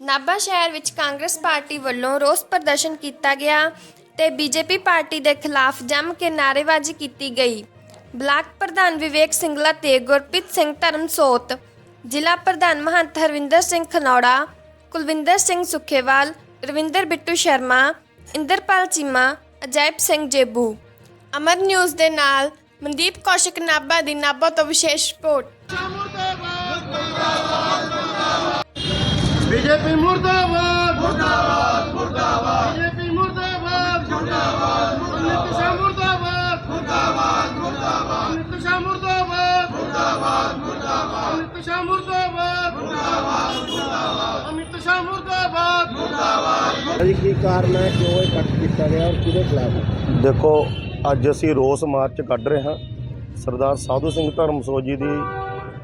ਨਾਭਾ ਸ਼ਹਿਰ ਵਿੱਚ ਕਾਂਗਰਸ ਪਾਰਟੀ ਵੱਲੋਂ ਰੋਸ ਪ੍ਰਦਰਸ਼ਨ ਕੀਤਾ ਗਿਆ ਤੇ ਬੀਜੇਪੀ ਪਾਰਟੀ ਦੇ ਖਿਲਾਫ ਜੰਮ ਕੇ ਨਾਅਰੇਬਾਜ਼ੀ ਕੀਤੀ ਗਈ। ਬਲਾਕ ਪ੍ਰਧਾਨ ਵਿਵੇਕ ਸਿੰਗਲਾ ਤੇ ਗੁਰਪ੍ਰੀਤ ਸਿੰਘ ਧਰਮਸੋਤ, ਜ਼ਿਲ੍ਹਾ ਪ੍ਰਧਾਨ ਮਹੰਤ ਹਰਵਿੰਦਰ ਸਿੰਘ ਖਨੌੜਾ, ਕੁਲਵਿੰਦਰ ਸਿੰਘ ਸੁਖੇਵਾਲ, ਰਵਿੰਦਰ ਬਿੱਟੂ ਸ਼ਰਮਾ, ਇੰਦਰਪਾਲ ਚੀਮਾ ਅਜੈਬ ਸਿੰਘ ਜੇਬੂ। ਅਮਰ ਨਿਊਜ਼ ਦੇ ਨਾਲ ਮਨਦੀਪ ਕੌਸ਼ਿਕ ਨਾਭਾ ਦੀ ਨਾਭਾ ਤੋਂ ਵਿਸ਼ੇਸ਼ ਰਿਪੋਰਟ। ਬੀਜੇਪੀ ਮੁਰਦਾਬਾਦ। ਮੁਰਦਾਬਾਦ ਮੁਰਦਾਬਾਦ। ਬੀਜੇਪੀ ਮੁਰਦਾਬਾਦ। ਮੁਰਦਾਬਾਦ ਅਮਿਤ ਸ਼ਾਹ ਮੁਰਦਾਬਾਦ। ਮੁਰਦਾਬਾਦ ਮੁਰਦਾਬਾਦ। ਅਮਿਤ ਸ਼ਾਹ ਮੁਰਦਾਬਾਦ। ਮੁਰਦਾਬਾਦ ਮੁਰਦਾਬਾਦ। ਅਮਿਤ ਸ਼ਾਹ ਮੁਰਦਾਬਾਦ। ਮੁਰਦਾਬਾਦ ਮੁਰਦਾਬਾਦ। ਅਮਿਤ ਸ਼ਾਹ ਮੁਰਦਾਬਾਦ। ਜੀ ਕੀ ਕਾਰਨ ਹੈ? ਕਿਉਂ ਇਹ ਕੱਟ ਕੀਤਾ ਗਿਆ ਔਰ ਕਿਹਦੇ ਖਿਲਾਫ? ਹੈ? ਦੇਖੋ ਅੱਜ ਅਸੀਂ ਰੋਸ ਮਾਰਚ ਕੱਢ ਰਹੇ ਹਾਂ। ਸਰਦਾਰ ਸਾਧੂ ਸਿੰਘ ਧਰਮਸੋਤ ਜੀ ਦੀ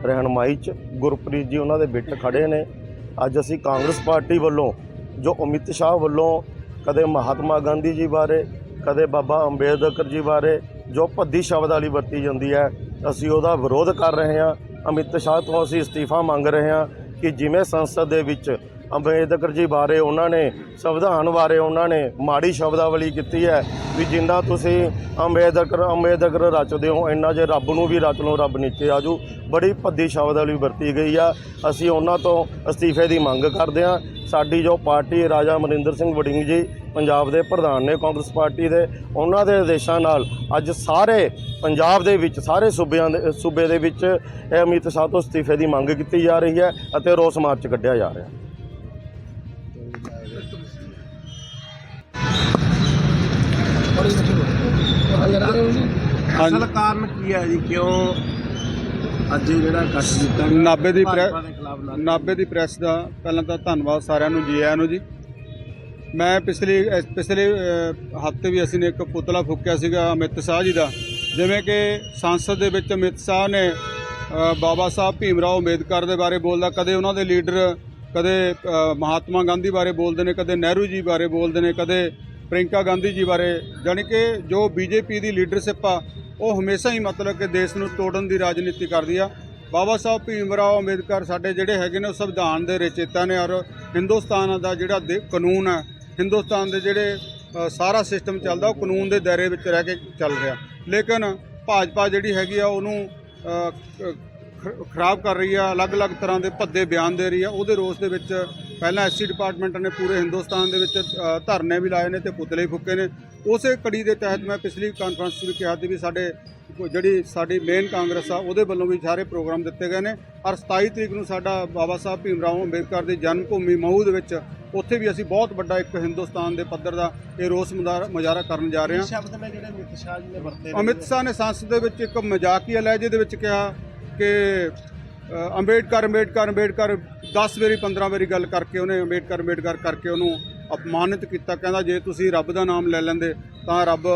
ਰਹਿਨਮਾਈ 'ਚ ਗੁਰਪ੍ਰੀਤ ਜੀ ਉਹਨਾਂ ਦੇ ਬਿੱਟ ਖੜੇ ਨੇ। ਅੱਜ ਅਸੀਂ ਕਾਂਗਰਸ ਪਾਰਟੀ ਵੱਲੋਂ, ਜੋ ਅਮਿਤ ਸ਼ਾਹ ਵੱਲੋਂ, ਕਦੇ ਮਹਾਤਮਾ ਗਾਂਧੀ ਜੀ ਬਾਰੇ, ਕਦੇ ਬਾਬਾ ਅੰਬੇਦਕਰ ਜੀ ਬਾਰੇ, ਜੋ ਭੱਦੀ ਸ਼ਬਦਾਵਲੀ ਵਰਤੀ ਜਾਂਦੀ ਹੈ, ਅਸੀਂ ਉਹਦਾ ਵਿਰੋਧ ਕਰ ਰਹੇ ਹਾਂ। ਅਮਿਤ ਸ਼ਾਹ ਤੋਂ ਅਸੀਂ ਅਸਤੀਫਾ ਮੰਗ ਰਹੇ ਹਾਂ ਕਿ ਜਿਵੇਂ ਸੰਸਦ ਦੇ ਵਿੱਚ ਅੰਬੇਦਕਰ ਜੀ ਬਾਰੇ ਉਹਨਾਂ ਨੇ, ਸੰਵਿਧਾਨ ਬਾਰੇ ਉਹਨਾਂ ਨੇ ਮਾੜੀ ਸ਼ਬਦਾਵਲੀ ਕੀਤੀ ਹੈ ਵੀ ਜਿੰਨਾ ਤੁਸੀਂ ਅੰਬੇਦਕਰ ਅੰਬੇਦਕਰ ਰਚਦੇ ਹੋ, ਇੰਨਾ ਜੇ ਰੱਬ ਨੂੰ ਵੀ ਰਚ ਲਓ, ਰੱਬ ਨੀਚੇ ਆਜੂ ਬੜੀ ਭੱਦੀ ਸ਼ਬਦਾਵਲੀ ਵਰਤੀ ਗਈ ਆ। ਅਸੀਂ ਉਹਨਾਂ ਤੋਂ ਅਸਤੀਫੇ ਦੀ ਮੰਗ ਕਰਦੇ ਹਾਂ। ਸਾਡੀ ਜੋ ਪਾਰਟੀ ਰਾਜਾ ਅਮਰਿੰਦਰ ਸਿੰਘ ਵੜਿੰਗ ਜੀ, ਪੰਜਾਬ ਦੇ ਪ੍ਰਧਾਨ ਨੇ ਕਾਂਗਰਸ ਪਾਰਟੀ ਦੇ, ਉਹਨਾਂ ਦੇ ਆਦੇਸ਼ਾਂ ਨਾਲ ਅੱਜ ਸਾਰੇ ਪੰਜਾਬ ਦੇ ਵਿੱਚ, ਸਾਰੇ ਸੂਬਿਆਂ ਦੇ, ਸੂਬੇ ਦੇ ਵਿੱਚ ਇਹ ਅਮਿਤ ਸ਼ਾਹ ਤੋਂ ਅਸਤੀਫੇ ਦੀ ਮੰਗ ਕੀਤੀ ਜਾ ਰਹੀ ਹੈ ਅਤੇ ਰੋਸ ਮਾਰਚ ਕੱਢਿਆ ਜਾ ਰਿਹਾ ਅਸਲ ਕਾਰਨ ਕੀ ਹੈ ਜੀ? ਕਿਉਂ ਅੱਜ ਜਿਹੜਾ ਕੱਟ ਗਿਆ ਨਾਭੇ ਦੀ ਭਾਜਪਾ ਦੇ ਪ੍ਰੈਸ ਦਾ ਪਹਿਲਾਂ ਤਾਂ ਧੰਨਵਾਦ ਸਾਰਿਆਂ ਨੂੰ ਜੀ ਆਇਆਂ ਨੂੰ ਜੀ। ਮੈਂ ਪਿਛਲੀ ਪਿਛਲੇ ਹਫ਼ਤੇ ਵੀ ਅਸੀਂ ਨੇ ਇੱਕ ਪੁਤਲਾ ਫੂਕਿਆ ਸੀਗਾ ਅਮਿਤ ਸ਼ਾਹ ਜੀ ਦਾ। ਜਿਵੇਂ ਕਿ ਸੰਸਦ ਦੇ ਵਿੱਚ ਅਮਿਤ ਸ਼ਾਹ ਨੇ ਬਾਬਾ ਸਾਹਿਬ ਭੀਮ ਰਾਓ ਅੰਬੇਦਕਰ ਦੇ ਬਾਰੇ ਬੋਲਦਾ ਕਦੇ ਉਹਨਾਂ ਦੇ ਲੀਡਰ ਕਦੇ ਮਹਾਤਮਾ ਗਾਂਧੀ ਬਾਰੇ ਬੋਲਦੇ ਨੇ ਕਦੇ ਨਹਿਰੂ ਜੀ ਬਾਰੇ ਬੋਲਦੇ ਨੇ ਕਦੇ ਪ੍ਰਿੰਕਾ ਗਾਂਧੀ ਜੀ ਬਾਰੇ, ਜਾਣੀ ਕਿ ਜੋ ਬੀਜੇਪੀ ਦੀ ਲੀਡਰਸ਼ਿਪ ਆ, ਉਹ ਹਮੇਸ਼ਾ ਹੀ ਮਤਲਬ ਕਿ ਦੇਸ਼ ਨੂੰ ਤੋੜਨ ਦੀ ਰਾਜਨੀਤੀ ਕਰਦੀ ਆ। ਬਾਬਾ ਸਾਹਿਬ ਭੀਮ ਰਾਓ ਅੰਬੇਦਕਰ ਸਾਡੇ ਜਿਹੜੇ ਹੈਗੇ ਨੇ, ਉਹ ਸੰਵਿਧਾਨ ਦੇ ਰਚੇਤਾ ਨੇ ਔਰ ਹਿੰਦੁਸਤਾਨ ਦਾ ਜਿਹੜਾ ਦੇ- ਕਾਨੂੰਨ ਹੈ ਹਿੰਦੁਸਤਾਨ ਦੇ ਜਿਹੜੇ ਸਾਰਾ ਸਿਸਟਮ ਚੱਲਦਾ, ਉਹ ਕਾਨੂੰਨ ਦੇ ਦਾਇਰੇ ਵਿੱਚ ਰਹਿ ਕੇ ਚੱਲ ਰਿਹਾ। ਲੇਕਿਨ ਭਾਜਪਾ ਜਿਹੜੀ ਹੈਗੀ ਆ, ਉਹਨੂੰ ਖ- ਖਰਾਬ ਕਰ ਰਹੀ ਆ, ਅਲੱਗ-ਅਲੱਗ ਤਰ੍ਹਾਂ ਦੇ ਭੱਦੇ ਬਿਆਨ ਦੇ ਰਹੀ ਆ, ਉਹਦੇ ਰੋਸ ਦੇ ਵਿੱਚ ਪਹਿਲਾਂ ਐਸਸੀ ਡਿਪਾਰਟਮੈਂਟ ਨੇ ਪੂਰੇ ਹਿੰਦੁਸਤਾਨ ਦੇ ਵਿੱਚ ਧਰਨੇ ਵੀ ਲਾਏ ਨੇ ਤੇ ਪੁਤਲੇ ਫੁੱਕੇ ਨੇ। ਉਸੇ ਕੜੀ ਦੇ ਤਹਿਤ ਮੈਂ ਪਿਛਲੀ ਕਾਨਫਰੰਸ 'ਚ ਵੀ ਕਿਹਾ ਸੀ ਵੀ ਸਾਡੇ ਜਿਹੜੀ ਸਾਡੀ ਮੇਨ ਕਾਂਗਰਸ ਆ ਉਹਦੇ ਵੱਲੋਂ ਵੀ ਸਾਰੇ ਪ੍ਰੋਗਰਾਮ ਦਿੱਤੇ ਗਏ ਨੇ। ਔਰ 27 ਤਰੀਕ ਨੂੰ ਸਾਡਾ ਬਾਬਾ ਸਾਹਿਬ ਭੀਮ ਰਾਓ ਅੰਬੇਦਕਰ ਦੀ ਜਨਮ ਭੂਮੀ ਮਹੂ ਦੇ ਵਿੱਚ ਉੱਥੇ ਵੀ ਅਸੀਂ ਬਹੁਤ ਵੱਡਾ ਇੱਕ ਹਿੰਦੁਸਤਾਨ ਦੇ ਪੱਧਰ ਦਾ ਇਹ ਰੋਸ ਮੁਜ਼ਾਹਰਾ- ਕਰਨ ਜਾ ਰਹੇ ਹਾਂ। ਸ਼ਬਦ ਨੇ ਜਿਹੜੇ ਅਮਿਤ ਸ਼ਾਹ ਜੀ ਨੇ ਵਰਤੇ ਅਮਿਤ ਸ਼ਾਹ ਨੇ ਸੰਸਦ ਦੇ ਵਿੱਚ ਇੱਕ ਮਜ਼ਾਕੀਆ ਲਹਿਜੇ ਦੇ ਵਿੱਚ ਕਿਹਾ ਕਿ ਅੰਬੇਡਕਰ ਅੰਬੇਡਕਰ ਅੰਬੇਡਕਰ 10 ਵਾਰੀ 15 ਵਾਰੀ ਗੱਲ ਕਰਕੇ ਉਹਨੇ ਅੰਬੇਡਕਰ ਅੰਬੇਡਕਰ ਕਰਕੇ ਉਹਨੂੰ ਅਪਮਾਨਿਤ ਕੀਤਾ। ਕਹਿੰਦਾ ਜੇ ਤੁਸੀਂ ਰੱਬ ਦਾ ਨਾਮ ਲੈ ਲੈਂਦੇ ਤਾਂ ਰੱਬ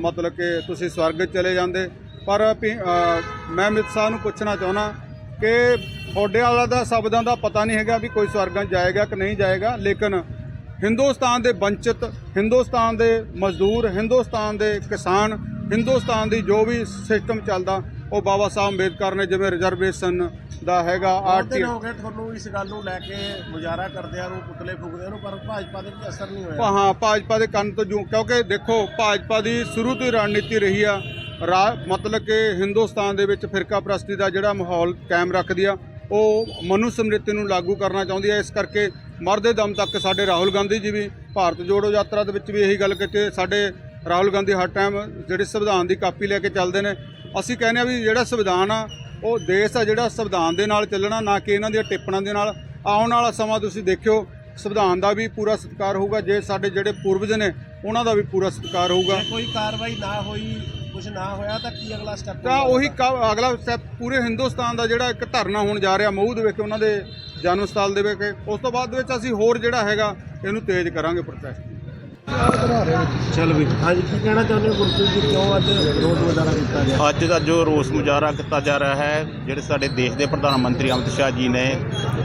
ਮਤਲਬ ਕਿ ਤੁਸੀਂ ਸਵਰਗ ਚਲੇ ਜਾਂਦੇ। ਪਰ ਮੈਂ ਅਮਿਤ ਸ਼ਾਹ ਨੂੰ ਪੁੱਛਣਾ ਚਾਹੁੰਦਾ ਕਿ ਤੁਹਾਡੇ ਵਾਲਾ ਦਾ ਸ਼ਬਦਾਂ ਦਾ ਪਤਾ ਨਹੀਂ ਹੈਗਾ ਵੀ ਕੋਈ ਸਵਰਗਾਂ ਜਾਏਗਾ ਕਿ ਨਹੀਂ ਜਾਏਗਾ। ਲੇਕਿਨ ਹਿੰਦੁਸਤਾਨ ਦੇ ਵੰਚਿਤ, ਹਿੰਦੁਸਤਾਨ ਦੇ ਮਜ਼ਦੂਰ, ਹਿੰਦੁਸਤਾਨ ਦੇ ਕਿਸਾਨ, ਹਿੰਦੁਸਤਾਨ ਦੀ ਜੋ ਵੀ ਸਿਸਟਮ ਚੱਲਦਾ ਉਹ ਬਾਬਾ ਸਾਹਿਬ ਅੰਬੇਦਕਰ ਨੇ ਜਿਵੇਂ ਰਿਜ਼ਰਵੇਸ਼ਨ ਦਾ ਹੈਗਾ ਆਰਟੀ ਹੋ ਗਏ ਤੁਹਾਨੂੰ ਇਸ ਗੱਲ ਨੂੰ ਲੈ ਕੇ ਮੁਜ਼ਾਹਰਾ ਕਰਦਿਆਂ ਨੂੰ ਪੁਤਲੇ ਫੂਕਦਿਆਂ ਨੂੰ ਪਰ ਭਾਜਪਾ ਦੇ ਵਿੱਚ ਅਸਰ ਨਹੀਂ ਹੋਇਆ। ਹਾਂ ਭਾਜਪਾ ਦੇ ਕੰਨ ਤੋਂ ਜੂ ਕਿਉਂਕਿ ਦੇਖੋ ਭਾਜਪਾ ਦੀ ਸ਼ੁਰੂ ਤੋਂ ਹੀ ਰਣਨੀਤੀ ਰਹੀ ਆ। ਮਤਲਬ ਕਿ ਹਿੰਦੁਸਤਾਨ ਦੇ ਵਿੱਚ ਫਿਰਕਾ ਪ੍ਰਸਤੀ ਦਾ ਜਿਹੜਾ ਮਾਹੌਲ ਕਾਇਮ ਰੱਖਦੀ ਆ ਉਹ ਮਨੂ ਸਮ੍ਰਿਤੀ ਨੂੰ ਲਾਗੂ ਕਰਨਾ ਚਾਹੁੰਦੀ ਹੈ ਇਸ ਕਰਕੇ ਮਰਦੇ ਦਮ ਤੱਕ ਸਾਡੇ ਰਾਹੁਲ ਗਾਂਧੀ ਜੀ ਵੀ ਭਾਰਤ ਜੋੜੋ ਯਾਤਰਾ ਦੇ ਵਿੱਚ ਵੀ ਇਹੀ ਗੱਲ ਕੀਤੀ ਸਾਡੇ ਰਾਹੁਲ ਗਾਂਧੀ ਹਰ ਟਾਈਮ ਜਿਹੜੇ ਸੰਵਿਧਾਨ ਦੀ ਕਾਪੀ ਲੈ ਕੇ ਚੱਲਦੇ ਨੇ ਅਸੀਂ ਕਹਿੰਦੇ ਆ ਵੀ ਜਿਹੜਾ ਸੰਵਿਧਾਨ ਆ ਉਹ ਦੇਸ਼ ਆ ਜਿਹੜਾ ਸੰਵਿਧਾਨ ਦੇ ਨਾਲ ਚੱਲਣਾ ਨਾ ਕਿ ਇਹਨਾਂ ਦੀਆਂ ਟਿੱਪਣਾਂ ਦੇ ਨਾਲ। ਆਉਣ ਵਾਲਾ ਸਮਾਂ ਤੁਸੀਂ ਦੇਖਿਓ ਸੰਵਿਧਾਨ ਦਾ ਵੀ ਪੂਰਾ ਸਤਿਕਾਰ ਹੋਊਗਾ। ਜੇ ਸਾਡੇ ਜਿਹੜੇ ਪੂਰਵਜ ਨੇ ਉਹਨਾਂ ਦਾ ਵੀ ਪੂਰਾ ਸਤਿਕਾਰ ਹੋਊਗਾ। ਜੇ ਕੋਈ ਕਾਰਵਾਈ ਨਾ ਹੋਈ ਕੁਝ ਨਾ ਹੋਇਆ ਤਾਂ ਕੀ ਅਗਲਾ ਸਟੈਪ ਤਾਂ ਉਹੀ ਕ- ਅਗਲਾ ਸਟੈਪ ਪੂਰੇ ਹਿੰਦੁਸਤਾਨ ਦਾ ਜਿਹੜਾ ਇੱਕ ਧਰਨਾ ਹੋਣ ਜਾ ਰਿਹਾ ਮਊਦ ਵਿਖੇ ਉਹਨਾਂ ਦੇ ਜਨਮ ਸਥਲ ਦੇ ਵਿਖੇ। ਉਸ ਤੋਂ ਬਾਅਦ ਦੇ ਵਿੱਚ ਅਸੀਂ ਹੋਰ ਜਿਹੜਾ ਹੈਗਾ ਇਹਨੂੰ ਤੇਜ਼ ਕਰਾਂਗੇ ਪ੍ਰੋਟੈਸਟ ਚਲ ਵੀ। ਹਾਂਜੀ ਕੀ ਕਹਿਣਾ ਚਾਹੁੰਦੇ ਹੋ ਗੁਰਪ੍ਰੀਤ ਜੀ? ਕਿਉਂ ਅੱਜ ਰੋਜ਼ ਮੁਜ਼ਾਹਰਾ ਕੀਤਾ ਗਿਆ? ਅੱਜ ਦਾ ਜੋ ਰੋਸ ਮੁਜ਼ਾਹਰਾ ਕੀਤਾ ਜਾ ਰਿਹਾ ਹੈ ਜਿਹੜੇ ਸਾਡੇ ਦੇਸ਼ ਦੇ ਪ੍ਰਧਾਨ ਮੰਤਰੀ ਅਮਿਤ ਸ਼ਾਹ ਜੀ ਨੇ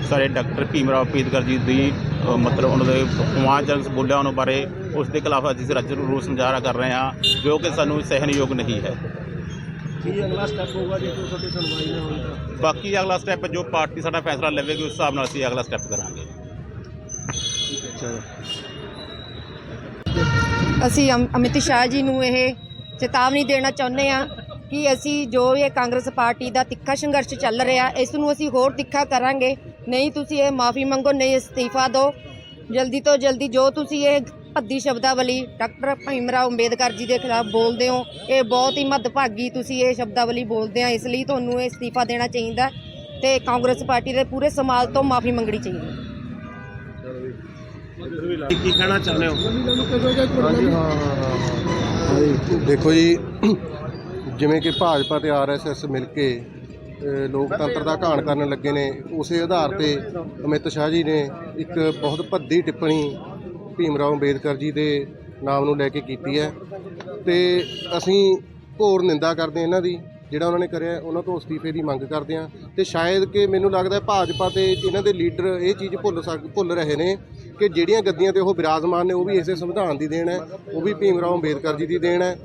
ਸਾਡੇ ਡਾਕਟਰ ਭੀਮ ਰਾਓ ਅੰਬੇਦਕਰ ਜੀ ਦੀ ਅ, ਮਤਲਬ ਉਹਨਾਂ ਦੇ ਅਪਮਾਨਜਨਕ ਬੋਲਿਆ ਉਹਨਾਂ ਬਾਰੇ ਉਸ ਦੇ ਖਿਲਾਫ ਅਸੀਂ ਅੱਜ ਰੋਸ ਮੁਜ਼ਾਹਰਾ ਕਰ ਰਹੇ ਹਾਂ ਜੋ ਕਿ ਸਾਨੂੰ ਸਹਿਣਯੋਗ ਨਹੀਂ ਹੈ। ਕੀ ਅਗਲਾ ਸਟੈਪ ਹੋਊਗਾ ਜੇ ਕੋਈ ਤੁਹਾਡੀ ਸੁਣਵਾਈ ਨਾ ਹੋਈ ਤਾਂ? ਬਾਕੀ ਅਗਲਾ ਸਟੈਪ ਜੋ ਪਾਰਟੀ ਸਾਡਾ ਫੈਸਲਾ ਲਵੇਗੀ ਉਸ ਹਿਸਾਬ ਨਾਲ ਅਸੀਂ ਅਗਲਾ ਸਟੈਪ ਕਰਾਂਗੇ। ਚਲੋ। ਅਸੀਂ ਅਮ- ਅਮਿਤ ਸ਼ਾਹ ਜੀ ਨੂੰ ਇਹ ਚੇਤਾਵਨੀ ਦੇਣਾ ਚਾਹੁੰਦੇ ਆ ਕਿ ਅਸੀਂ ਜੋ ਇਹ ਕਾਂਗਰਸ ਪਾਰਟੀ ਦਾ ਤਿੱਖਾ ਸੰਘਰਸ਼ ਚੱਲ ਰਿਹਾ, ਇਸ ਨੂੰ ਅਸੀਂ ਹੋਰ ਤਿੱਖਾ ਕਰਾਂਗੇ। ਨਹੀਂ, ਤੁਸੀਂ ਇਹ ਮਾਫੀ ਮੰਗੋ, ਨਹੀਂ, ਅਸਤੀਫਾ ਦਿਓ। ਜਲਦੀ ਤੋਂ ਜਲਦੀ ਜੋ ਤੁਸੀਂ ਇਹ ਭੱਦੀ ਸ਼ਬਦਾਵਲੀ ਡਾਕਟਰ ਭੀਮ ਰਾਓ ਅੰਬੇਦਕਰ ਜੀ ਦੇ ਖਿਲਾਫ ਬੋਲਦੇ ਹੋ, ਇਹ ਬਹੁਤ ਹੀ ਮੱਦਭਾਗੀ ਤੁਸੀਂ ਇਹ ਸ਼ਬਦਾਵਲੀ ਬੋਲਦੇ ਆ ਇਸ ਲਈ ਤੁਹਾਨੂੰ ਇਹ ਅਸਤੀਫਾ ਦੇਣਾ ਚਾਹੀਦਾ ਤੇ ਕਾਂਗਰਸ ਪਾਰਟੀ ਦੇ ਪੂਰੇ ਸਮਾਜ ਤੋਂ ਮਾਫੀ ਮੰਗਣੀ ਚਾਹੀਦੀ ਹੈ। ਕੀ ਕਹਿਣਾ ਚਾਹੁੰਦੇ ਹੋ? ਹਾਂਜੀ ਹਾਂ ਹਾਂ ਦੇਖੋ ਜੀ ਜਿਵੇਂ ਕਿ ਭਾਜਪਾ ਤੇ ਆਰਐਸਐਸ ਮਿਲ ਕੇ ਅ, ਲੋਕਤੰਤਰ ਦਾ ਘਾਣ ਕਰਨ ਲੱਗੇ ਨੇ ਉਸੇ ਆਧਾਰ ਤੇ ਅਮਿਤ ਸ਼ਾਹ ਜੀ ਨੇ ਇੱਕ ਬਹੁਤ ਭੱਦੀ ਟਿੱਪਣੀ ਭੀਮ ਰਾਓ ਅੰਬੇਦਕਰ ਜੀ ਦੇ ਨਾਮ ਨੂੰ ਲੈ ਕੇ ਕੀਤੀ ਹੈ। ਤੇ ਅਸੀਂ ਘੋਰ ਨਿੰਦਾ ਕਰਦੇ ਹਾਂ ਇਹਨਾਂ ਦੀ ਜਿਹੜਾ ਉਹਨਾਂ ਨੇ ਕਰਿਆ ਉਹਨਾਂ ਤੋਂ ਅਸਤੀਫੇ ਦੀ ਮੰਗ ਕਰਦੇ ਹਾਂ। ਤੇ ਸ਼ਾਇਦ ਕਿ ਮੈਨੂੰ ਲੱਗਦਾ ਹੈ ਭਾਜਪਾ ਤੇ ਇਹਨਾਂ ਦੇ ਲੀਡਰ ਇਹ ਚੀਜ਼ ਭੁੱਲ ਸਕ ਭੁੱਲ ਰਹੇ ਨੇ ਕਿ ਜਿਹੜੀਆਂ ਗੱਦੀਆਂ ਤੇ ਉਹ ਬਿਰਾਜਮਾਨ ਨੇ, ਉਹ ਵੀ ਇਸੇ ਸੰਵਿਧਾਨ ਦੀ ਦੇਣ ਹੈ, ਉਹ ਵੀ ਭੀਮ ਰਾਓ ਅੰਬੇਦਕਰ ਜੀ ਦੀ ਦੇਣ ਹੈ।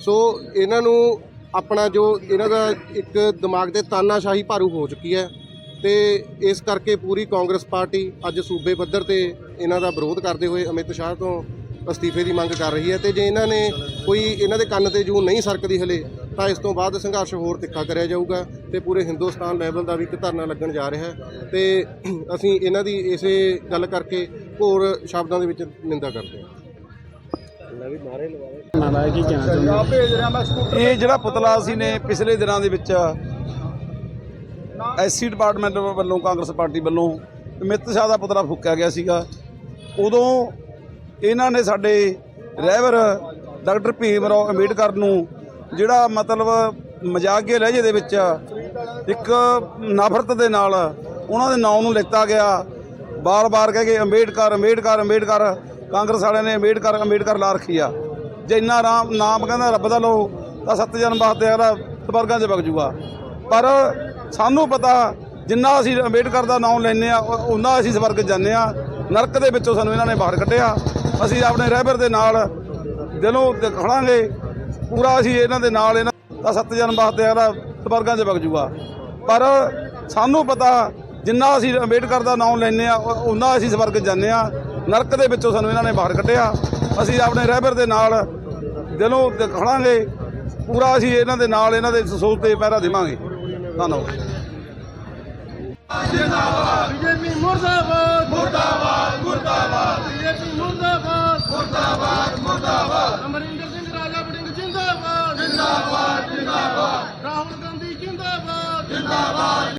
ਸੋ ਇਹਨਾਂ ਨੂੰ ਆਪਣਾ ਜੋ ਇਹਨਾਂ ਦਾ ਇੱਕ ਦਿਮਾਗ ਤੇ ਤਾਨਾਸ਼ਾਹੀ ਭਾਰੂ ਹੋ ਚੁੱਕੀ ਹੈ ਤੇ ਇਸ ਕਰਕੇ ਪੂਰੀ ਕਾਂਗਰਸ ਪਾਰਟੀ ਅੱਜ ਸੂਬੇ ਪੱਧਰ ਤੇ ਇਹਨਾਂ ਦਾ ਵਿਰੋਧ ਕਰਦੇ ਹੋਏ ਅਮਿਤ ਸ਼ਾਹ ਤੋਂ ਅਸਤੀਫੇ ਦੀ ਮੰਗ ਕਰ ਰਹੀ ਹੈ ਤੇ ਜੇ ਇਹਨਾਂ ਨੇ ਕੋਈ ਇਹਨਾਂ ਦੇ ਕੰਨ ਤੇ ਜੂ ਨਹੀਂ ਸਰਕਦੀ ਹਲੇ, ਤਾਂ ਇਸ ਤੋਂ ਬਾਅਦ ਸੰਘਰਸ਼ ਹੋਰ ਤਿੱਖਾ ਕਰਿਆ ਜਾਊਗਾ ਤੇ ਪੂਰੇ ਹਿੰਦੁਸਤਾਨ ਲੈਵਲ ਦਾ ਵੀ ਇੱਕ ਧਰਨਾ ਲੱਗਣ ਜਾ ਰਿਹਾ ਹੈ ਤੇ ਅਸੀਂ ਇਹਨਾਂ ਦੀ ਇਸੇ ਗੱਲ ਕਰਕੇ ਹੋਰ ਸ਼ਬਦਾਂ ਦੇ ਵਿੱਚ ਨਿੰਦਾ ਕਰਦੇ ਹਾਂ ਨਾਰਾ ਕੀ ਕਹਿਣਾ ਚਾਹੁੰਦੇ? ਹੋ ਇਹ ਜਿਹੜਾ ਪੁਤਲਾ ਅਸੀਂ ਨੇ ਪਿਛਲੇ ਦਿਨਾਂ ਦੇ ਵਿੱਚ ਐਸਸੀ ਡਿਪਾਰਟਮੈਂਟ ਵੱਲੋਂ ਕਾਂਗਰਸ ਪਾਰਟੀ ਵੱਲੋਂ ਅਮਿਤ ਸ਼ਾਹ ਦਾ ਪੁਤਲਾ ਫੂਕਿਆ ਗਿਆ ਸੀਗਾ। ਉਦੋਂ ਇਹਨਾਂ ਨੇ ਸਾਡੇ ਰਹਿਬਰ ਡਾਕਟਰ ਭੀਮ ਰਾਓ ਅੰਬੇਡਕਰ ਨੂੰ ਜਿਹੜਾ ਮਤਲਬ ਮਜ਼ਾਕੀਆ ਲਹਿਜੇ ਦੇ ਵਿੱਚ ਇੱਕ ਨਫ਼ਰਤ ਦੇ ਨਾਲ ਉਹਨਾਂ ਦੇ ਨਾਮ ਨੂੰ ਲਿੱਤਾ ਗਿਆ। ਬਾਰ-ਬਾਰ ਕਹਿ ਕੇ ਅੰਬੇਡਕਰ ਅੰਬੇਡਕਰ ਅੰਬੇਡਕਰ, ਕਾਂਗਰਸ ਵਾਲਿਆਂ ਨੇ ਅੰਬੇਡਕਰ ਅੰਬੇਡਕਰ ਲਾ ਰੱਖੀ ਆ। ਜੇ ਇੰਨਾ ਰਾਮ, ਨਾਮ ਕਹਿੰਦਾ ਰੱਬ ਦਾ ਲਓ, ਤਾਂ ਸੱਤ ਜਨਮ ਵਾਸਤੇ ਅਗਲਾ ਸਵਰਗਾਂ 'ਚ ਵਗ ਜੂਗਾ। ਪਰ ਸਾਨੂੰ ਪਤਾ, ਜਿੰਨਾ ਅਸੀਂ ਅੰਬੇਡਕਰ ਦਾ ਨਾਮ ਲੈਂਦੇ ਆ ਉਹਨਾਂ ਅਸੀਂ ਸਵਰਗ ਜਾਂਦੇ ਆ। ਨਰਕ ਦੇ ਵਿੱਚੋਂ ਸਾਨੂੰ ਇਹਨਾਂ ਨੇ ਬਾਹਰ ਕੱਢਿਆ। ਅਸੀਂ ਆਪਣੇ ਰਹਿਬਰ ਦੇ ਨਾਲ ਦਿਲੋਂ ਖੜਾਂਗੇ। ਪੂਰਾ ਅਸੀਂ ਇਹਨਾਂ ਦੇ ਨਾਲ ਇਹਨਾਂ ਤਾਂ ਸੱਤ ਜਨਮ ਵਾਸਤੇ ਅਗਲਾ ਸਵਰਗਾਂ 'ਚ ਵਗ ਜੂਗਾ। ਪਰ ਸਾਨੂੰ ਪਤਾ ਜਿੰਨਾ ਅਸੀਂ ਅੰਬੇਡਕਰ ਦਾ ਨਾਮ ਲੈਨੇ ਆ ਉਹਨਾਂ ਅਸੀਂ ਸਵਰਗ ਜਾਂਦੇ ਆ ਨਰਕ ਦੇ ਵਿੱਚੋਂ ਸਾਨੂੰ ਇਹਨਾਂ ਨੇ ਬਾਹਰ ਕੱਢਿਆ। ਅਸੀਂ ਆਪਣੇ ਰਹਿਬਰ ਦੇ ਨਾਲ ਦਿਲੋਂ ਖੜਾਂਗੇ। ਪੂਰਾ ਅਸੀਂ ਇਹਨਾਂ ਦੇ ਨਾਲ, ਇਹਨਾਂ ਦੇ ਸੋਚ ਤੇ ਪਹਿਰਾ ਦੇਵਾਂਗੇ। ਧੰਨਵਾਦ। ਜਿੰਦਾਬਾਦ।